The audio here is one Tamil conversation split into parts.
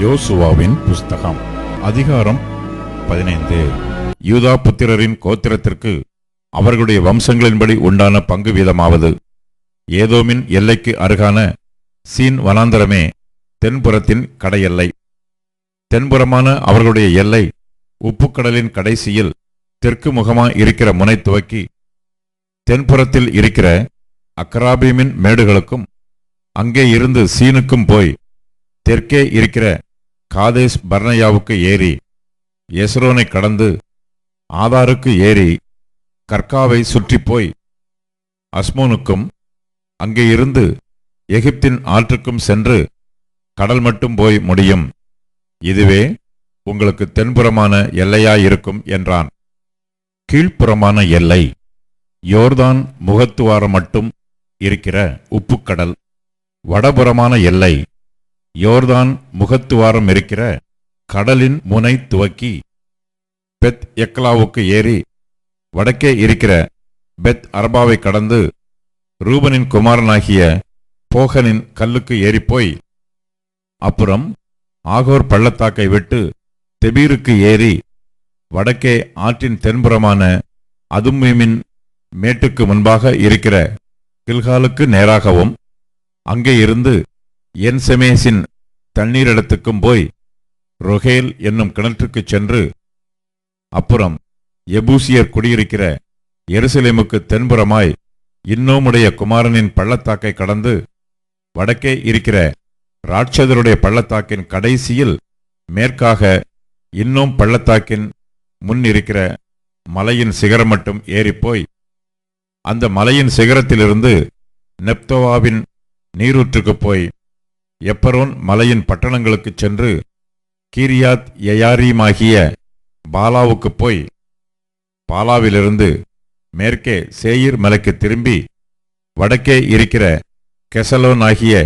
யோசுவாவின் புஸ்தகம் அதிகாரம் பதினைந்து. யூதா புத்திரரின் கோத்திரத்திற்கு அவர்களுடைய வம்சங்களின்படி உண்டான பங்கு வீதமாவது. ஏதோமின் எல்லைக்கு அருகான சீன் வனாந்தரமே தென்புறத்தின் கடையெல்லை. தென்புறமான அவர்களுடைய எல்லை உப்புக்கடலின் கடைசியில் தெற்கு முகமா இருக்கிற முனை துவக்கி தென்புறத்தில் இருக்கிற அக்ராபீமின் மேடுகளுக்கும் அங்கே இருந்து சீனுக்கும் போய் தெற்கே இருக்கிற காதேஸ் பர்னயாவுக்கு ஏறி எஸ்ரோனை கடந்து ஆதாருக்கு ஏறி கர்காவை சுற்றி போய் அஸ்மோனுக்கும் அங்கே இருந்து எகிப்தின் ஆற்றுக்கும் சென்று கடல் மட்டும் போய் முடியும். இதுவே உங்களுக்கு தென்புறமான எல்லையாயிருக்கும் என்றான். கீழ்ப்புறமான எல்லை யோர்தான் முகத்துவாரம் மட்டும் இருக்கிற உப்புக்கடல். வடபுறமான எல்லை யோர்தான் முகத்துவாரம் இருக்கிற கடலின் முனை துவக்கி பெத் எக்லாவுக்கு ஏறி வடக்கே இருக்கிற பெத் அரபாவை கடந்து ரூபனின் குமாரனாகிய போகனின் கல்லுக்கு ஏறிப்போய் அப்புறம் ஆகோர் பள்ளத்தாக்கை விட்டு தெபீருக்கு ஏறி வடக்கே ஆற்றின் தென்புறமான அதுமீமின் மேட்டுக்கு முன்பாக இருக்கிற கில்காலுக்கு நேராகவும் அங்கே இருந்து என்செமேசின் தண்ணீரிடத்துக்கும் போய் ரொஹேல் என்னும் கிணற்றுக்கு சென்று அப்புறம் எபூசியர் குடியிருக்கிற எருசலேமுக்கு தென்புறமாய் இன்னோமுடைய குமாரனின் பள்ளத்தாக்கை கடந்து வடக்கே இருக்கிற ராட்சதருடைய பள்ளத்தாக்கின் கடைசியில் மேற்காக இன்னும் பள்ளத்தாக்கின் முன் இருக்கிற மலையின் சிகரம் மட்டும் ஏறிப்போய் அந்த மலையின் சிகரத்திலிருந்து நெப்தோவாவின் நீரூற்றுக்கு போய் எப்பரோன் மலையின் பட்டணங்களுக்கு சென்று கீரியாத் யயாரீமாகிய பாலாவுக்கு போய் பாலாவிலிருந்து மேற்கே சேயிர் மலைக்கு திரும்பி வடக்கே இருக்கிற கெசலோனாகிய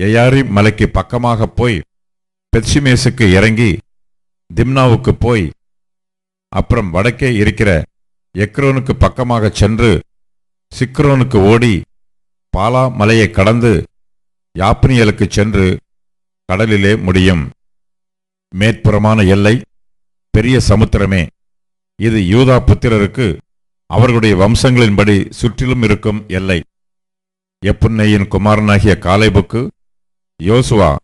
யயாரி மலைக்கு பக்கமாகப் போய் பெர்சிமேசுக்கு இறங்கி திம்னாவுக்கு போய் அப்புறம் வடக்கே இருக்கிற எக்ரோனுக்கு பக்கமாக சென்று சிக்ரோனுக்கு ஓடி பாலா மலையை கடந்து யாப்னியலுக்கு சென்று கடலிலே முடியும். மேற்புறமான எல்லை பெரிய சமுத்திரமே. இது யூதா புத்திரருக்கு அவர்களுடைய வம்சங்களின்படி சுற்றிலும் இருக்கும் எல்லை. எப்புன்னையின் குமாரனாகிய காலைபுக்கு யோசுவா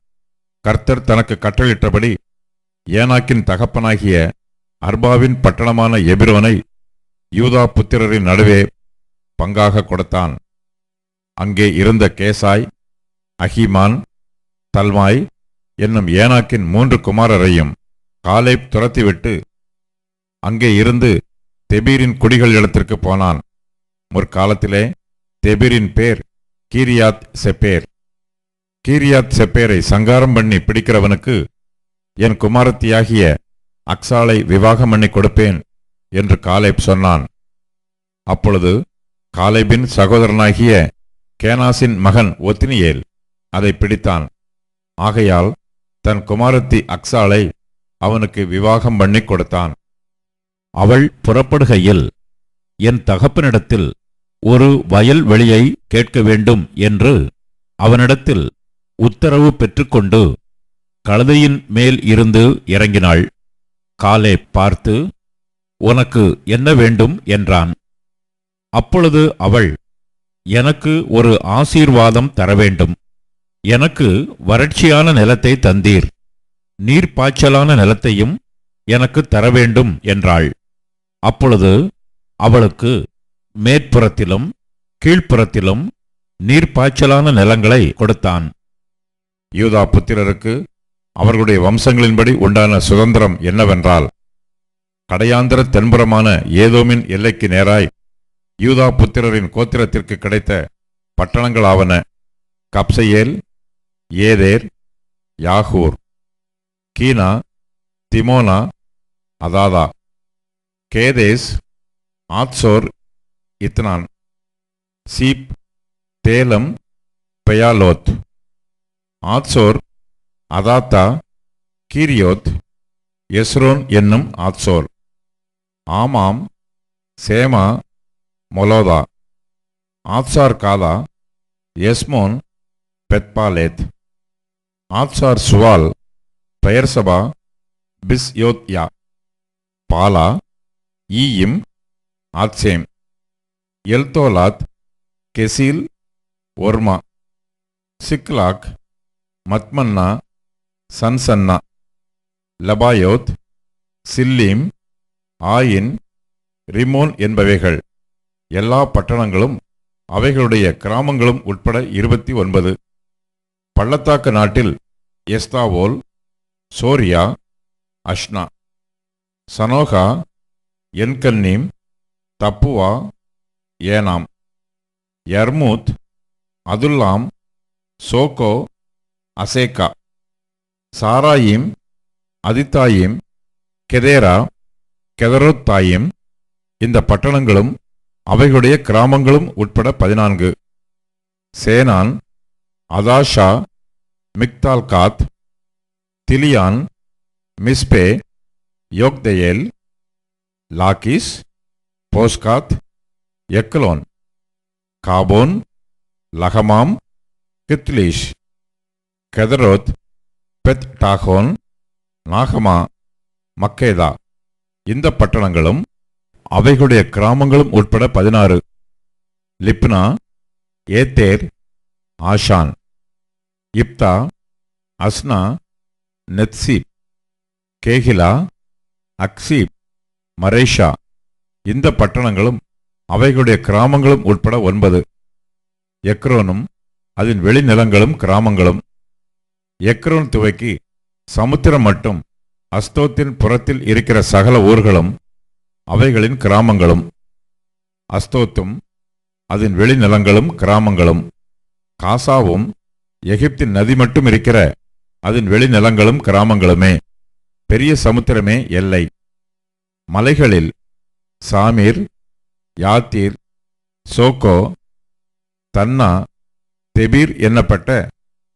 கர்த்தர் தனக்கு கட்டளிட்டபடி ஏனாக்கின் தகப்பனாகிய அர்பாவின் பட்டணமான எபிரோனை யூதா புத்திரரின் நடுவே பங்காக கொடுத்தான். அங்கே இருந்த கேசாய் அஹிமான் தல்மாய் என்னும் ஏனாக்கின் மூன்று குமாரரையும் காலேப் துரத்திவிட்டு அங்கே இருந்து தெபீரின் குடிகள் இடத்திற்கு போனான். முற்காலத்திலே தெபீரின் பேர் கீரியாத் செப்பேர் கீரியாத் செப்பேரை சங்காரம் பண்ணி பிடிக்கிறவனுக்கு என் குமாரத்தியாகிய அக்சாலை விவாகம் பண்ணி கொடுப்பேன் என்று காலேப் சொன்னான். அப்பொழுது காலேபின் சகோதரனாகிய கேனாசின் மகன் ஒத்தினியேல் அதை பிடித்தான். ஆகையால் தன் குமாரத்தி அக்சாலை அவனுக்கு விவாகம் பண்ணி கொடுத்தான். அவள் புறப்படுகையில் என் தகப்பனிடத்தில் ஒரு வயல் வெளியை கேட்க வேண்டும் என்று அவனிடத்தில் உத்தரவு பெற்றுக்கொண்டு கழுதையின் மேல் இருந்து இறங்கினாள். காலே பார்த்து உனக்கு என்ன வேண்டும்? என்றான். அப்பொழுது அவள் எனக்கு ஒரு ஆசீர்வாதம் தர வேண்டும். எனக்கு வறட்சியான நிலத்தை தந்தீர். நீர்ப்பாய்ச்சலான நிலத்தையும் எனக்கு தர வேண்டும் என்றாள். அப்பொழுது அவளுக்கு மேற்புறத்திலும் கீழ்ப்புறத்திலும் நீர்ப்பாய்ச்சலான நிலங்களை கொடுத்தான். யூதா புத்திரருக்கு அவர்களுடைய வம்சங்களின்படி உண்டான சுதந்திரம் என்னவென்றால் கடையாந்திர தென்புறமான ஏதோமின் எல்லைக்கு நேராய் யூதா புத்திரரின் கோத்திரத்திற்கு கிடைத்த பட்டணங்களாவன கப்சையேல் ஏதேர் யாகூர் கீனா திமோனா அதாதா கேதேஸ் ஆத்சோர் இத்னான் சீப் தேலம் பெயாலோத். ஆத்சோர் அதாத்தா கீரியோத் எஸ்ரோன் என்னும் ஆத்சோர். ஆமாம் சேமா மொலோதா. ஆத்சார் காதா எஸ்மோன் பெத்பாலேத். ஆத்சார் சுவால் பெயர்சபா பிஸ்யோத்யா. பாலா ஈயிம் ஆத்சேம். எல்தோலாத் கெசில் ஒர்மா. சிக்லாக் மத்மன்னா சன்சன்னா லபாயோத் சில்லீம் ஆயின் ரிமோன் என்பவைகள். எல்லா பட்டணங்களும் அவைகளுடைய கிராமங்களும் உட்பட இருபத்தி ஒன்பது. பள்ளத்தாக்கு நாட்டில் எஸ்தாவோல் சோரியா அஷ்னா. சனோகா என்கன்னீம் தப்புவா ஏனாம். யர்மூத் அதுல்லாம் சோகோ அசேக்கா சாராயிம் அதித்தாயிம் கெதேரா கெதரோத்தாயிம் இந்த பட்டணங்களும் அவைகளுடைய கிராமங்களும் உட்பட பதினான்கு. Zenan Hadashah Migdalgad Dilean Mizpeh Joktheel Lachish Bozkath Eglon Cabbon Lahmam Kithlish. Gederoth Beth Dagon நாகமா Makkedah. இந்த பட்டணங்களும் அவைகளுடைய கிராமங்களும் உட்பட பதினாறு. Libnah Ether Ashan. Jiphtah Ashnah Nezib. Keilah Achzib Mareshah. இந்த பட்டணங்களும் அவைகளுடைய கிராமங்களும் உட்பட ஒன்பது. எக்ரோனும் அதன் வெளிநிலங்களும் கிராமங்களும். எக்ரோன் துவக்கி சமுத்திரம் மட்டும் அஸ்தோத்தின் புறத்தில் இருக்கிற சகல ஊர்களும் அவைகளின் கிராமங்களும் அஸ்தோத்தும் அதன் வெளிநிலங்களும் கிராமங்களும் காசாவும் எகிப்தின் நதி மட்டும் இருக்கிற அதன் வெளிநிலங்களும் கிராமங்களுமே பெரிய சமுத்திரமே எல்லை மலைகளில் சாமீர் யாத்தீர் சோகோ தன்னா தெபீர் என்னப்பட்ட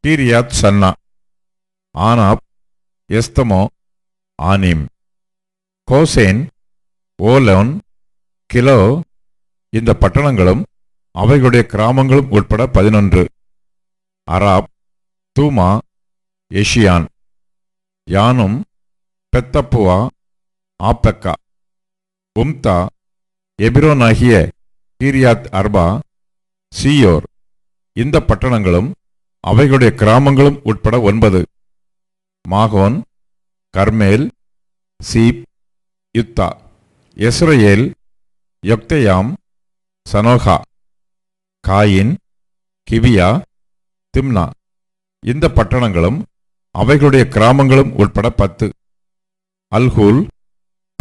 Kirjath Sannah. Anab Eshtemoh Anim Goshen Holon Giloh இந்த பட்டணங்களும் அவைகளுடைய கிராமங்களும் உட்பட பதினொன்று. அராப் தூமா எஷியான் யானும் பெத்தப்புவா ஆப்பெக்கா உம்தா எபிரோனாகிய கீரியாத் அர்பா சீயோர் இந்த பட்டணங்களும் அவைகளுடைய கிராமங்களும் உட்பட ஒன்பது. மாகோன் கர்மேல் சீப் யுத்தா எஸ்ரயேல் யொக்தயாம் சனோகா காயின் கிவியா திம்னா. இந்த பட்டணங்களும் அவைகளுடைய கிராமங்களும் உட்பட பத்து. அல்ஹூல்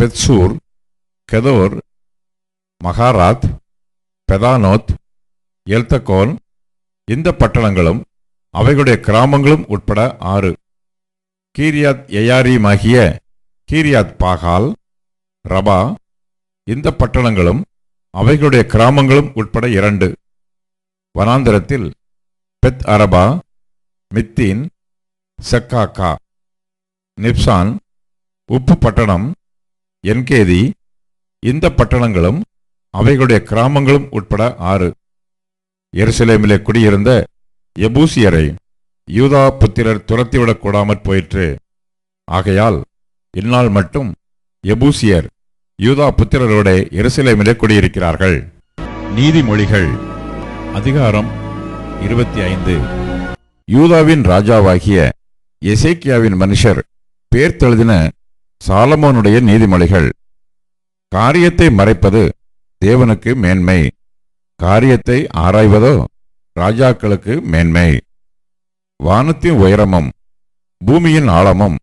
பெத்சூர் கெதோர் மகாராத் பெதானோத் எல்தகோன். இந்த பட்டணங்களும் அவைகளுடைய கிராமங்களும் உட்பட ஆறு. கீரியாத் எயாரீமாகிய கீரியாத் பாகால் ரபா இந்த பட்டணங்களும் அவைகளுடைய கிராமங்களும் உட்பட இரண்டு. வனாந்தரத்தில் பெத் அரபா மித்தீன் செக்காக்கா நிப்சான் உப்பு பட்டணம் என்கேதி இந்த பட்டணங்களும் அவைகளுடைய கிராமங்களும் உட்பட ஆறு. எருசலேமிலே குடியிருந்த எபூசியரை யூதா புத்திரர் துரத்திவிடக் கூடாமற் போயிற்று. ஆகையால் இந்நாள் மட்டும் எபூசியர் யூதா புத்திரரோட எருசலேமிலே குடியிருக்கிறார்கள். நீதிமொழிகள் அதிகாரம் இருபத்தி ஐந்து யூதாவின் ராஜாவாகிய எசேக்கியாவின் மனுஷர் பேர்த்தெழுதின சாலமோனுடைய நீதிமொழிகள். காரியத்தை மறைப்பது தேவனுக்கு மேன்மை. காரியத்தை ஆராய்வதோ ராஜாக்களுக்கு மேன்மை. வானத்தின் உயரமும் பூமியின் ஆழமும்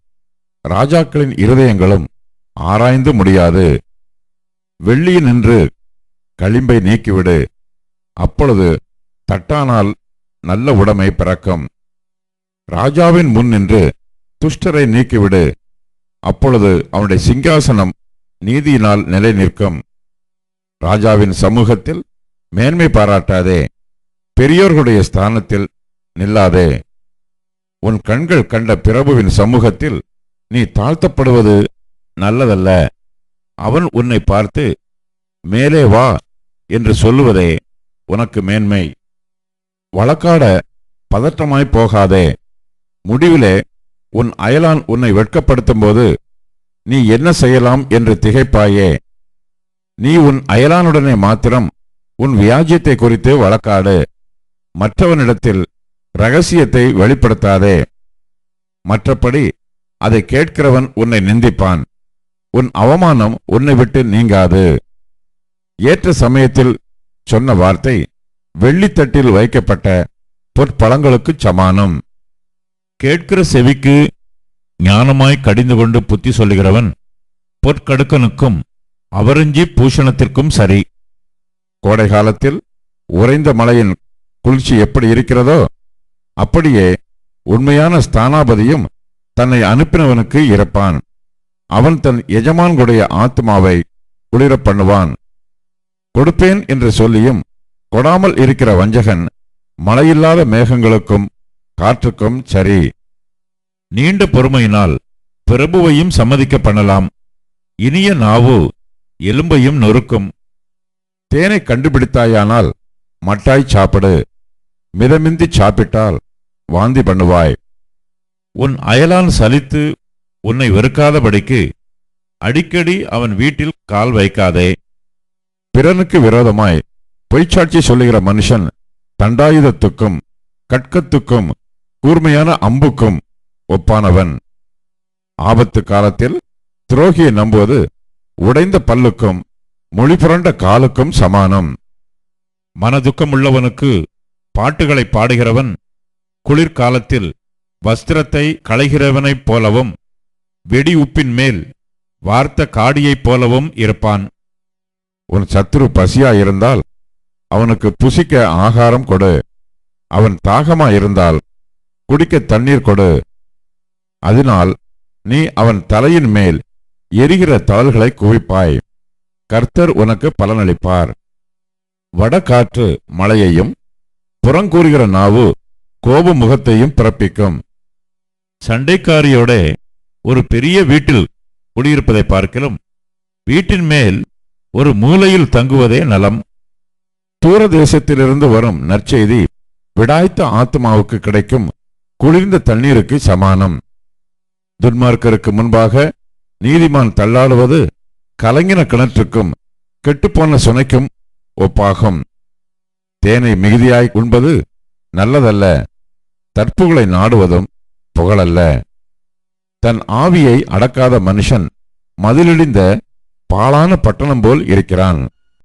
ராஜாக்களின் இருதயங்களும் ஆராய்ந்து முடியாது. வெள்ளியினின்று களிம்பை நீக்கிவிடு. அப்பொழுது தட்டானால் நல்ல உடைமை பிறக்கும். ராஜாவின் முன் நின்று துஷ்டரை நீக்கிவிடு. அப்பொழுது அவனுடைய சிங்காசனம் நீதியினால் நிலை நிற்கும் ராஜாவின் சமூகத்தில் மேன்மை பாராட்டாதே. பெரியோர்களுடைய ஸ்தானத்தில் நில்லாதே. உன் கண்கள் கண்ட பிரபுவின் சமூகத்தில் நீ தாழ்த்தப்படுவது நல்லதல்ல. அவன் உன்னை பார்த்து மேலே வா என்று சொல்லுவதே உனக்கு மேன்மை. வழக்காட பதற்றமாய் போகாதே. முடிவிலே உன் அயலான் உன்னை வெட்கப்படுத்தும் போது நீ என்ன செய்யலாம் என்று திகைப்பாயே. நீ உன் அயலானுடனே மாத்திரம் உன் வியாஜ்யத்தை குறித்து வழக்காடு. மற்றவனிடத்தில் ரகசியத்தை வெளிப்படுத்தாதே. மற்றபடி அதை கேட்கிறவன் உன்னை நிந்திப்பான். உன் அவமானம் உன்னை விட்டு நீங்காது. ஏற்ற சமயத்தில் சொன்ன வார்த்தை வெள்ளித்தட்டில் வைக்கப்பட்ட பொற்பழங்களுக்குச் சமானம். கேட்கிற செவிக்கு ஞானமாய் கடிந்து கொண்டு புத்தி சொல்லுகிறவன் பொற்கடுக்கனுக்கும் அவரஞ்சி பூஷணத்திற்கும் சரி. கோடை காலத்தில் உறைந்த மலையின் குளிர்ச்சி எப்படி இருக்கிறதோ அப்படியே உண்மையான ஸ்தானாபதியும் தன்னை அனுப்பினவனுக்கு இறப்பான். அவன் தன் எஜமான்களுடைய ஆத்மாவை குளிரப் பண்ணுவான். கொடுப்பேன் என்று சொல்லியும் கொடாமல் இருக்கிற வஞ்சகன் மழையில்லாத மேகங்களுக்கும் காற்றுக்கும் சரி. நீண்ட பொறுமையினால் பிரபுவையும் சம்மதிக்க பண்ணலாம். இனிய நாவு எலும்பையும் நொறுக்கும். தேனை கண்டுபிடித்தாயானால் மட்டாய் சாப்பிடு. மிதமிந்தி சாப்பிட்டால் வாந்தி பண்ணுவாய். உன் அயலான் சலித்து உன்னை வெறுக்காதபடிக்கு அடிக்கடி அவன் வீட்டில் கால் வைக்காதே. பிறனுக்கு விரோதமாய் பொய்ச்சாட்சி சொல்லுகிற மனுஷன் தண்டாயுதத்துக்கும் கட்கத்துக்கும் கூர்மையான அம்புக்கும் ஒப்பானவன். ஆபத்து காலத்தில் துரோகியை நம்புவது உடைந்த பல்லுக்கும் மொழி புரண்ட காலுக்கும் சமானம். மனதுக்கமுள்ளவனுக்கு பாட்டுகளை பாடுகிறவன் குளிர்காலத்தில் வஸ்திரத்தை களைகிறவனைப் போலவும் வெடி உப்பின் மேல் வார்த்த காடியைப் போலவும் இருப்பான். உன் சத்துரு பசியா இருந்தால் அவனுக்கு புசிக்க ஆகாரம் கொடு. அவன் தாகமா இருந்தால் குடிக்க தண்ணீர் கொடு. அதனால் நீ அவன் தலையின் மேல் எரிகிற தழல்களை குவிப்பாய். கர்த்தர் உனக்கு பலனளிப்பார். வடகாற்று மழையையும் புறங்கூறுகிற நாவு கோப முகத்தையும் பிறப்பிக்கும். சண்டைக்காரியோட ஒரு பெரிய வீட்டில் குடியிருப்பதை பார்க்கிலும் வீட்டின் மேல் ஒரு மூலையில் தங்குவதே நலம். தூர தேசத்திலிருந்து வரும் நற்செய்தி விடாய்த்த ஆத்மாவுக்கு கிடைக்கும் குளிர்ந்த தண்ணீருக்கு சமானம். துன்மார்க்கருக்கு முன்பாக நீதிமான் தள்ளாடுவது கலங்கின கிணற்றுக்கும் கெட்டுப்போன சுனைக்கும் ஒப்பாகும். தேனை மிகுதியாய் உண்பது நல்லதல்ல. தற்புகளை நாடுவதும் புகழல்ல. தன் ஆவியை அடக்காத மனுஷன் மதிலிடிந்த பாழான பட்டணம் போல் இருக்கிறான்.